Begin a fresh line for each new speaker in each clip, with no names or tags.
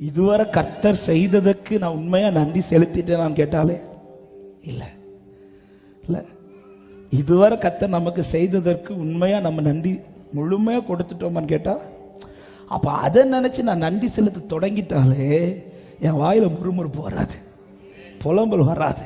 இதுவரை கர்த்தர் செய்ததற்கு நான் உண்மையாக நன்றி செலுத்திட்டேன் நான் கேட்டாலே? இல்லை. இல்லை. இதுவரை கர்த்தர் நமக்கு செய்ததற்கு உண்மையாக நம்ம நன்றி முழுமையாக கொடுத்துட்டோமான்னு கேட்டால் அப்போ அதை நினச்சி நான் நன்றி செலுத்த தொடங்கிட்டாலே என் வாயில் முறுமுறுப்பு வராது. புலம்பல் வராது.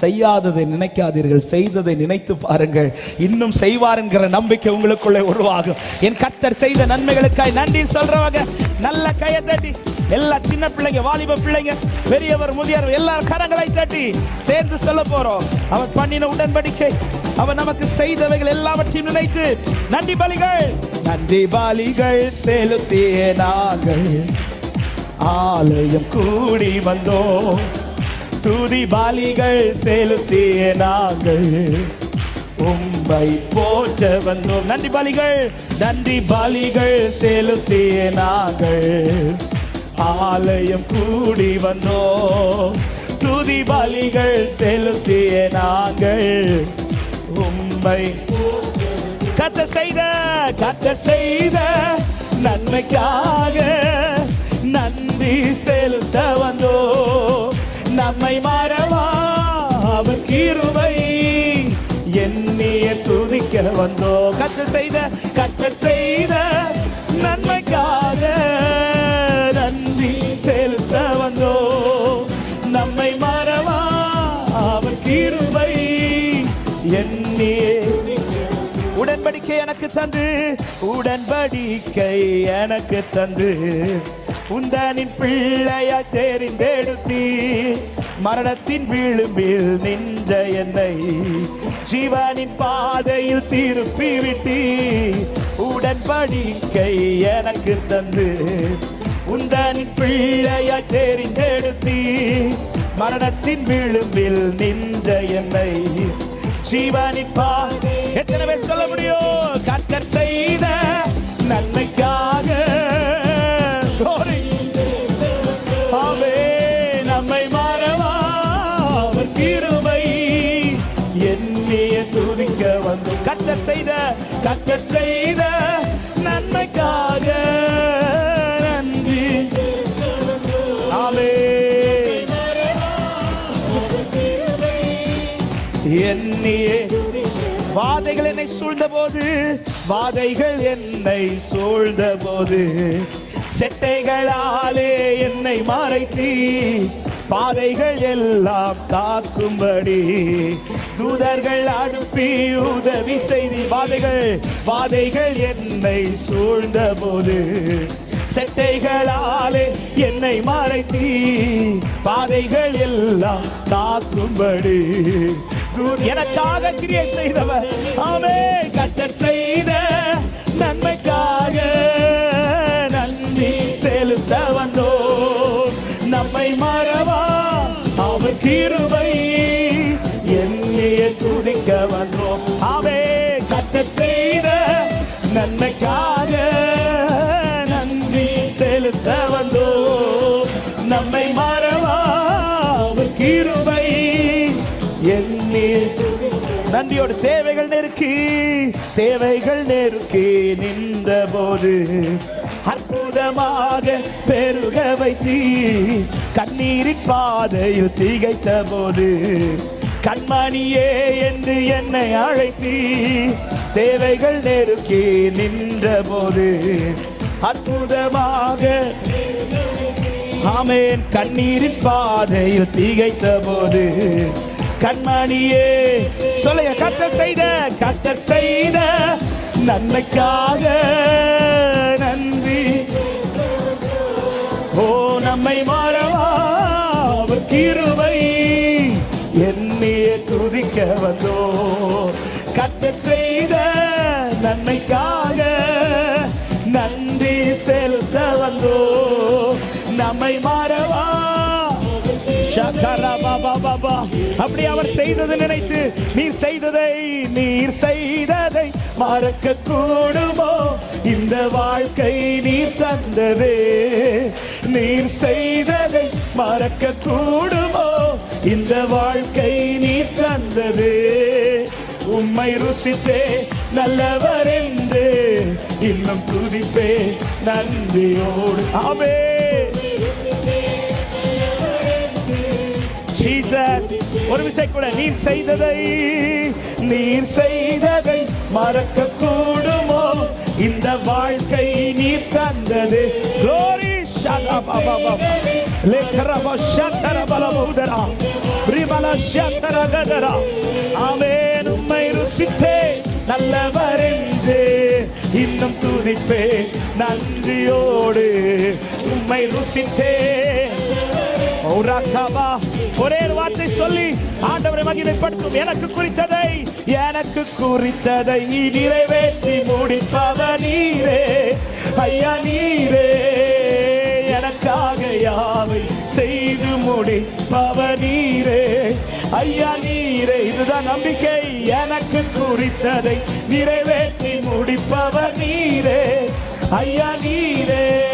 செய்யாததை நினைக்காதீர்கள் செய்ததை நினைத்து பாருங்கள். இன்னும் செய்வார் என்கிற நம்பிக்கை உங்களுக்குள்ளே உருவாகும். என் கத்தர் செய்த நன்மைகளுக்காய் நன்றி சொல்றவங்க நல்ல கையை தட்டி எல்லா சின்ன பிள்ளைங்க வாலிப பிள்ளைங்க பெரியவர் முதியவர் எல்லாரும் கரங்களை தட்டி சேர்ந்து சொல்ல போறோம். அவர் பண்ணின உடன்படிக்கை அவர் நமக்கு செய்தவைகள் எல்லாவற்றையும் நினைத்து நன்றி பலிகள். நன்றி பலிகள் செலுத்திய நாங்கள் ஆலயம் கூடி வந்தோம். துதி பாலிகள் செலுத்திய நாங்கள் உம்பை போற்ற வந்தோம். நன்றி பாலிகள் நன்றி பாலிகள் செலுத்திய நாங்கள் ஆலயம் கூடி வந்தோம். துதி பலிகள் செலுத்திய நாங்கள். உம்மை கத்த செய்த கத்த செய்த நன்மைக்காக நன்றி செலுத்த வந்தோ நம்மை மறவா அவர் கிருபை எண்ணிய துதிக்க வந்தோ கத்த செய்த கத்த செய்த நன்மை உடன்படிக்கை எனக்கு தந்து. உடன்படிக்கை எனக்கு தந்து. உந்தனின் பிள்ளையா தெரிந்தெடுத்தி மரணத்தின் விளிம்பில் நின்ற என்னை ஜீவனின் பாதையில் திருப்பி விட்டி உடன்படிக்கை எனக்கு தந்து. உந்தனின் பிள்ளையா தெரிந்தெடுத்தி மரணத்தின் விளிம்பில் நின்ற என்னை ஜீவனின் பாதை. எத்தனை பேர் சொல்ல முடியும்? கர்த்தர் செய்த நன்மைக்காக. அவே நம்மை மறவா. அவர் கிருபை எண்ணிய துதிக்க வந்து கர்த்தர் செய்த கர்த்தர் செய்த நன்மைக்காக. நன்றி. ஆமே என்னையே வாதைகள் என்னை சூழ்ந்த போது வாதைகள் என்னை சூழ்ந்த போது செட்டைகளாலே என்னை மறைத்தி பாதைகள் எல்லாம் காக்கும்படி தூதர்கள் அனுப்பி உதவி செய்தி வாதைகள் வாதைகள் என்னை சூழ்ந்த போது செட்டைகளாலே என்னை மறைத்தி பாதைகள் எல்லாம் காக்கும்படி எனக்காக கிரியை செய்தவர். ஆமே கத்தர் செய்த நன்மைக்காக நன்றி செலுத்த வந்தோம் நம்மை மறவா. அவர் கிருபை நன்றியோட தேவைகள் நெருக்கி தேவைகள் நெருக்கி நின்ற போது அற்புதமாக பெருக வைத்தி கண்ணீரின் பாதையில் திகைத்த போது கண்மணியே என்று என்னை அழைத்தி தேவைகள் நெருக்கி நின்ற போது அற்புதமாக ஆமேன். கண்ணீரின் பாதையில் திகைத்த போது கண்மணியே சொல்லைய கத்தர் செய்த கத்தர் செய்த நன்மைக்காக நன்றி. ஓ நம்மை மாறவா அவர் கிருபை என்னைய துதிக்க வந்தோ. கத்த செய்த நன்மைக்காக நன்றி செலுத்த வந்தோ. நம்மை மா அப்படி அவர் செய்தது நினைத்து நீர் செய்ததை நீர் செய்ததை மறக்க கூடுமோ இந்த வாழ்க்கை நீர் தந்ததே. நீர் செய்ததை மறக்க கூடுமோ இந்த வாழ்க்கை நீர் தந்தது. உம்மை ருசித்தே நல்லவர் என்று இன்னும் துதிப்பே நன்றியோடு. ஆமே ஜீசஸ் ஒரு விசை கூட நீர் செய்ததை நீர் செய்ததை மறக்க கூடுமோ இந்த வாழ்க்கை நீர் தந்தது. Glory. ஷகபபபப லேக்கரப ஷத்தரபலபுதரா பிரிமல ஷத்தரகதரா ஆமென் உம்மை ருசித்தே நல்லவர் என்று இன்னும் துதிப்பே நன்றியோடு உம்மை ருசித்தே. ஒரே ஒரு வார்த்தை சொல்லி ஆண்டவரை மகிமைப்படுத்தும். எனக்கு குறித்ததை எனக்கு குறித்ததை நிறைவேற்றி முடிப்பவ நீரே. ஐயா நீரே. எனக்காக யாவை செய்து முடிப்பவ நீரே. ஐயா நீரே. இதுதான் நம்பிக்கை. எனக்கு குறித்ததை நிறைவேற்றி முடிப்பவ நீரே. ஐயா நீரே.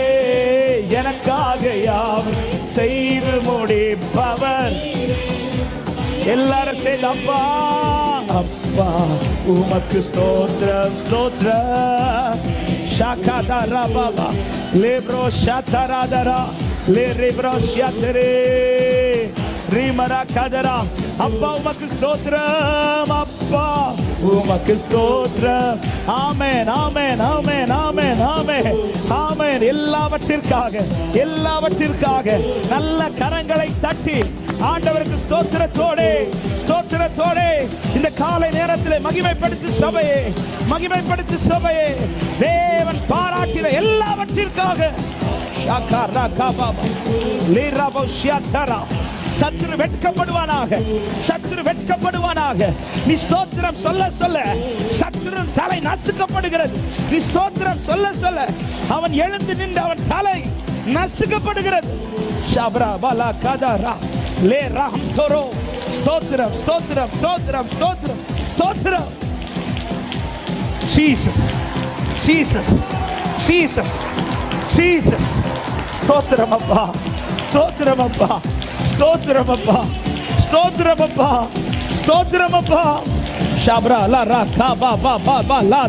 எனக்காக யாவும் செய்து முடிப்பவர். எல்லாரும் சேர்ந்து அப்பா அப்பா உமக்கு ஸ்தோத்ரம் ஸ்தோத்ரம் ஷாகாதாரா பாபா லேப்ரோ ஷாத்தாராதரா லே ரேப்ரோ ஷாத்தரே ரீமரா கதரா அப்பா உமக்கு ஸ்தோத்திரம். அப்பா உமக்கு ஸ்தோத்திரம். ஆமேன் ஆமேன் ஆமேன் ஆமேன் ஆமேன். ஆமேன். எல்லாவற்றிற்காக எல்லாவற்றிற்காக நல்ல கரங்களை தட்டி ஆண்டவருக்கு ஸ்தோத்திரத்தோடே ஸ்தோத்திரத்தோடே. இந்த காலை நேரத்தில் மகிமைப்படுத்து சபையே மகிமைப்படுத்து சபையே. தேவன் பாராட்டின எல்லாவற்றிற்காக. ஷாக்கா ராக்கா பாபா. லீராபோ ஷியாத்தரா சத்துரு வெட்கப்படுவானாக. சத்துரு வெட்கப்படுவானாக. நீ ஸ்தோத்திரம் சொல்ல சொல்ல சத்துரு தலை நசுக்கப்படுகிறது. நீ ஸ்தோத்திரம் சொல்ல சொல்ல அவன் எழுந்து நின்று அவன் தலை நசுக்கப்படுகிறது. ஷாப்ரா பாலா கதாரா லே ராம் தோரோ. ஸ்தோத்திரம் ஸ்தோத்திரம் ஸ்தோத்திரம் ஸ்தோத்திரம் ஸ்தோத்திரம். ஜீசஸ் ஜீசஸ் ஜீசஸ் ஜீசஸ் ஸ்தோத்திரம் அப்பா ஸ்தோத்திரம் அப்பா. ஸ்தோத்திரம் அப்பா ஸ்தோத்திரம் அப்பா ஸ்தோத்திரம் அப்பா ஷாப்ரா லா ரா கா பா பா பா பா லா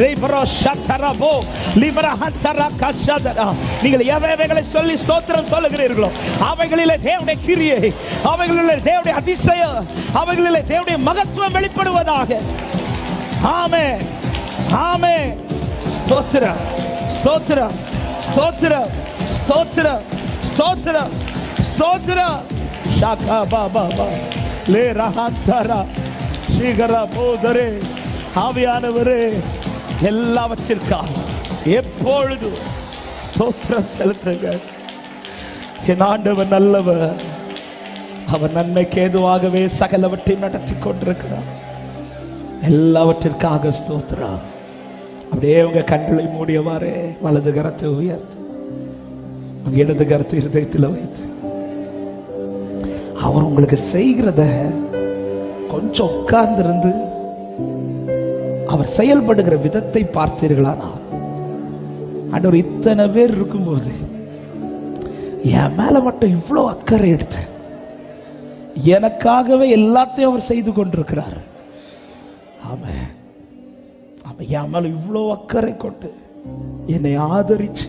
லேபரோ ஷத்தரபோ லிபரா ஹத்தரா கஷதரா நீங்கள் எவைகளை சொல்லி ஸ்தோத்திரம் சொல்லுகிறீர்களோ அவைகளிலே தேவனுடைய கிரியை அவைகளிலே தேவனுடைய அதிசயம் அவைகளிலே தேவனுடைய மகத்துவம் வெளிப்படுவதாக. ஆமே ஆமே ஸ்தோத்திரம் ஸ்தோத்திரம் ஸ்தோத்திரம் ஸ்தோத்திரம் ஸ்தோத்திரம் ஸ்தோத்திரம் ஷாக்கா பா பா பா லே ரஹாந்தரா போதரே ஆவியானவரே எல்லாவற்றிற்காக எப்பொழுதும் ஸ்தோத்திரம் செலுத்துங்க என் ஆண்டவர் நல்லவர் அவர் நன்மைக்கு ஏதுவாகவே சகலவற்றையும் நடத்தி கொண்டிருக்கிறார் எல்லாவற்றிற்காக ஸ்தோத்திரம் அப்படியே உங்க கண்களை மூடியவாறே வலது கரத்தை உயர்த்து உங்க இடது கரத்தை இருதயத்தில் வைத்து அவர் உங்களுக்கு செய்கிறத கொஞ்சம் உட்கார்ந்திருந்து அவர் செயல்படுகிற விதத்தை பார்த்தீர்களானால் ஆண்டவர் இத்தனை பேர் இருக்கும்போது என் மேல மட்டும் இவ்வளோ அக்கறை எடுத்த எனக்காகவே எல்லாத்தையும் அவர் செய்து கொண்டிருக்கிறார். ஆமென் அவன் என் மேல இவ்வளோ அக்கறை கொண்டு என்னை ஆதரிச்சு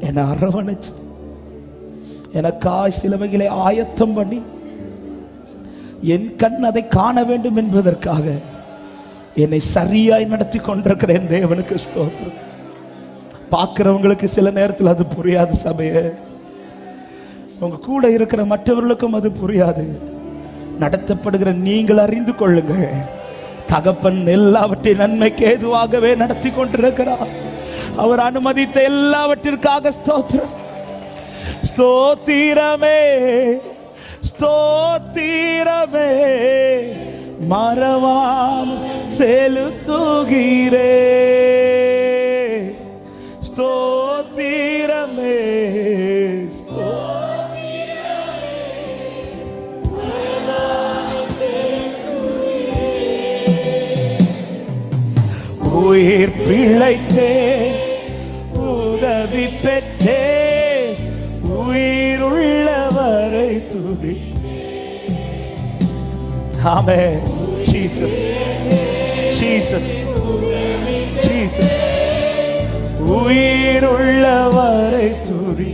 என்னை அரவணைச்சு எனக்காய் சிலவைகளை ஆயத்தம் பண்ணி என் கண் அதை காண வேண்டும் என்பதற்காக என்னை சரியாய் நடத்தி கொண்டிருக்கிறேன் தேவனுக்கு ஸ்தோத்திரம். பார்க்கிறவங்களுக்கு சில நேரத்தில் அது புரியாது சபைய. உங்க கூட இருக்கிற மற்றவர்களுக்கும் அது புரியாது. நடத்தப்படுகிற நீங்கள் அறிந்து கொள்ளுங்கள். தகப்பன் எல்லாவற்றையும் நன்மைக்கு ஏதுவாகவே நடத்தி கொண்டிருக்கிறார். அவர் அனுமதித்த எல்லாவற்றிற்காக ஸ்தோத்திரம். ஸ்தோத்திரமே. ஸ்தோ ஸ்தோத்திரமே மறவாம் செலுத்துகிறே. ஸ்தோத்திரமே. உயிர் பிழைத்தே Amen. Jesus. Jesus. Jesus. உயிருள்ளவரை துதி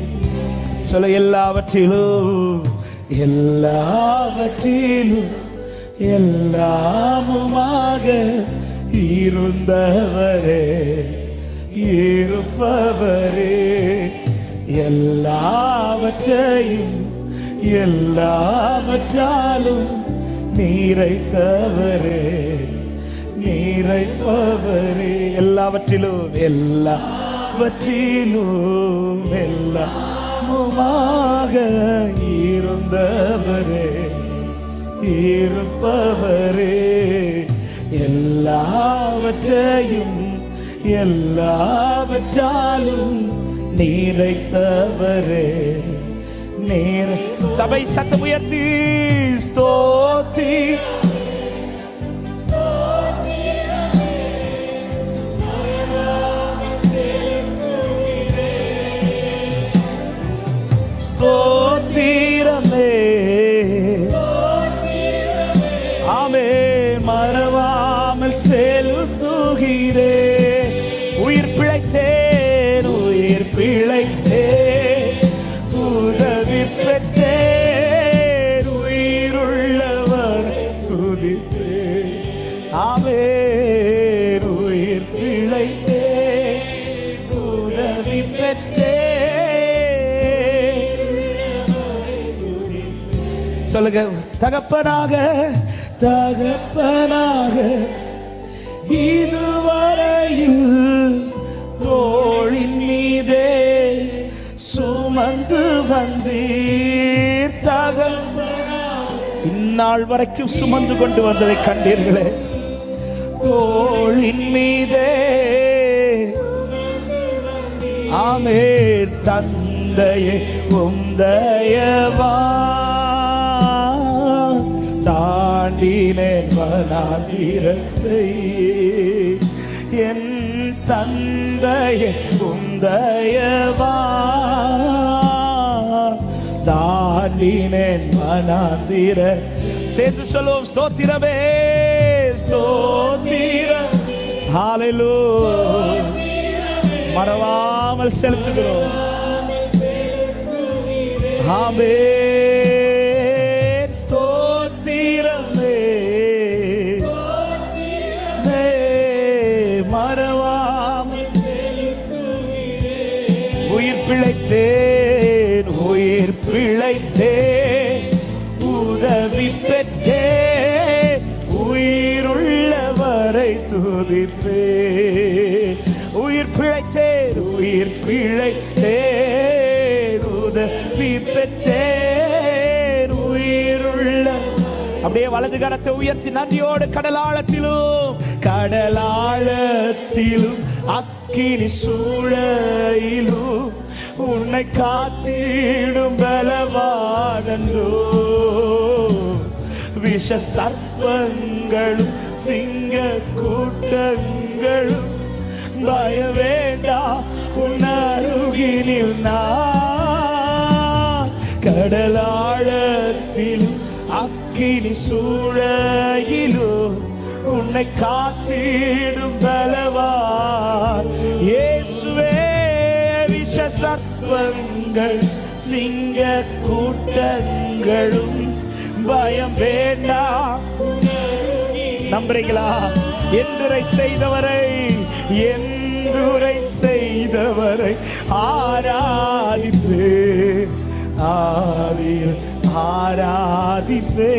சொல்ல எல்லாவற்றிலும் எல்லாவற்றிலும் எல்லாமுமாக இருந்தவரே இருப்பவரே எல்லாவற்றையும் எல்லாவற்றாலும் நீரை தவறு நீரை நீரைப்பவரே எல்லாவற்றிலும் எல்லாவற்றிலும் எல்லாமுமாக இருந்தவரே இருப்பவரே. எல்லாவற்றையும் எல்லாவற்றாலும் நீரைத்தவரே நேரம் சபை சத்தம் உயர்த்தி ஸ்தோத்தி. சொல்லுங்க. தகப்பனாக தகப்பனாக இதுவரையில் தோளின் மீதே சுமந்து வந்தீர் தகப்பனாக. இந்நாள் வரைக்கும் சுமந்து கொண்டு வந்ததை கண்டீர்களே. தோளின் மீதே ஆமே தந்தையே உந்தயவா தாண்டினேன் வனாந்திரத்தை. என் தந்தைய குந்தயவா தாண்டினேன் வனாந்திர. சேர்ந்து சொல்லுவோம் ஸ்தோத்திரமே ஸ்தோத்திரம் ஹalleluya. மறவாமல் செலுத்துகிறோம். ஆமே உயிர் பிழைத்தேன் உயிர் பிழைத்தேன். உதவி பெற்றேன் உயிருள்ளவரை துதிப்பேன். உயிர் பிழைத்தேன் உயிர் பிழைத்தேன். உதவி பெற்றேன் உயிருள்ள அப்படியே வலது கரத்தை உயர்த்தி நந்தியோடு கடலாளத்திலும் கடலாழத்திலும் அக்கினி சூழையிலும் உன்னை காத்திடும் பலவானோ விஷ சர்ப்பங்களும் சிங்க கூட்டங்களும் பய வேண்டா உன் நான். கடலாழத்திலும் அக்கினி சூழையிலும் உன்னை காத்திடும் பலவான். இயேசுவே விஷ சர்ப்பங்கள் சிங்க கூட்டங்களும் பயம் வேண்டாம் நம்புறீங்களா? என்றுரை செய்தவரை என்றுரை செய்தவரை ஆராதிப்பே. ஆவியில் ஆராதிப்பே.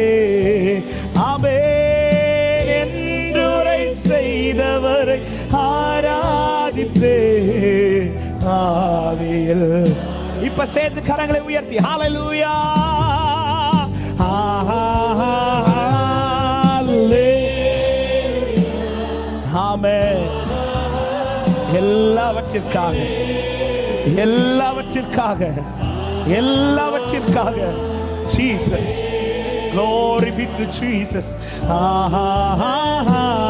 இப்ப சேர்ந்து கரங்களை உயர்த்தி. ஹalleluya எல்லாவற்றிற்காக எல்லாவற்றிற்காக எல்லாவற்றிற்காக. Jesus glory be to Jesus. ஆஹா ஆஹா ஆஹா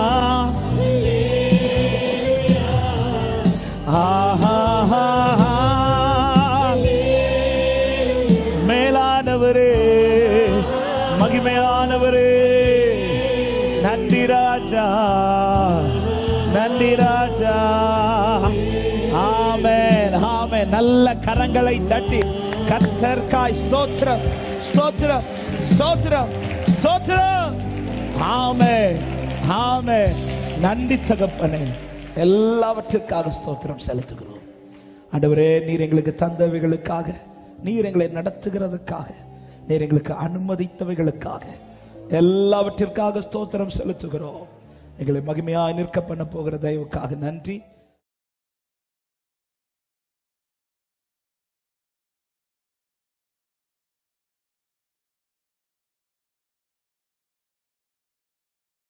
ஆமென் கத்தர்காய் ஸ்தோத்திரம் ஸ்தோத்திரம் ஸ்தோத்திரம் ஸ்தோத்திரம் ஆமே ஆமே நன்றி தகப்பனே எல்லாவற்றிற்காக ஸ்தோத்திரம் செலுத்துகிறோம் ஆண்டவரே நீர் எங்களுக்கு தந்தவைகளுக்காக நீர் எங்களை நடத்துகிறதுக்காக நீர் எங்களுக்கு அனுமதித்தவைகளுக்காக எல்லாவற்றிற்காக ஸ்தோத்திரம் செலுத்துகிறோம் எங்களை மகிமையாய் நிற்க பண்ண போகிற தயவுக்காக நன்றி